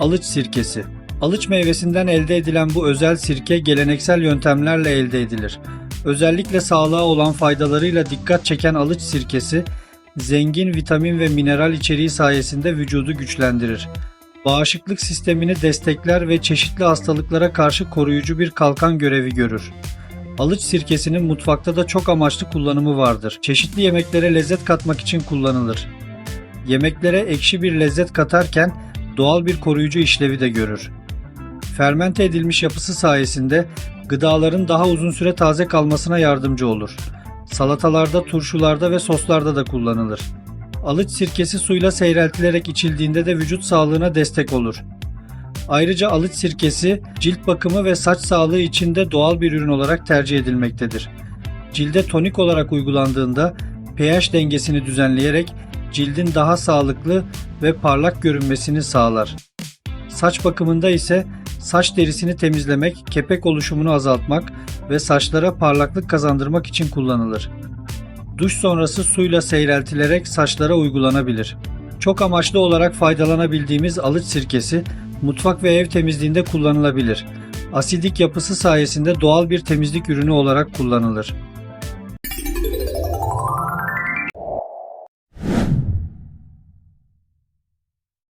Alıç sirkesi. Alıç meyvesinden elde edilen bu özel sirke geleneksel yöntemlerle elde edilir. Özellikle sağlığa olan faydalarıyla dikkat çeken alıç sirkesi, zengin vitamin ve mineral içeriği sayesinde vücudu güçlendirir. Bağışıklık sistemini destekler ve çeşitli hastalıklara karşı koruyucu bir kalkan görevi görür. Alıç sirkesinin mutfakta da çok amaçlı kullanımı vardır. Çeşitli yemeklere lezzet katmak için kullanılır. Yemeklere ekşi bir lezzet katarken doğal bir koruyucu işlevi de görür. Fermente edilmiş yapısı sayesinde gıdaların daha uzun süre taze kalmasına yardımcı olur. Salatalarda, turşularda ve soslarda da kullanılır. Alıç sirkesi suyla seyreltilerek içildiğinde de vücut sağlığına destek olur. Ayrıca alıç sirkesi cilt bakımı ve saç sağlığı için de doğal bir ürün olarak tercih edilmektedir. Cilde tonik olarak uygulandığında pH dengesini düzenleyerek cildin daha sağlıklı ve parlak görünmesini sağlar. Saç bakımında ise saç derisini temizlemek, kepek oluşumunu azaltmak ve saçlara parlaklık kazandırmak için kullanılır. Duş sonrası suyla seyreltilerek saçlara uygulanabilir. Çok amaçlı olarak faydalanabildiğimiz alıç sirkesi mutfak ve ev temizliğinde kullanılabilir. Asidik yapısı sayesinde doğal bir temizlik ürünü olarak kullanılır.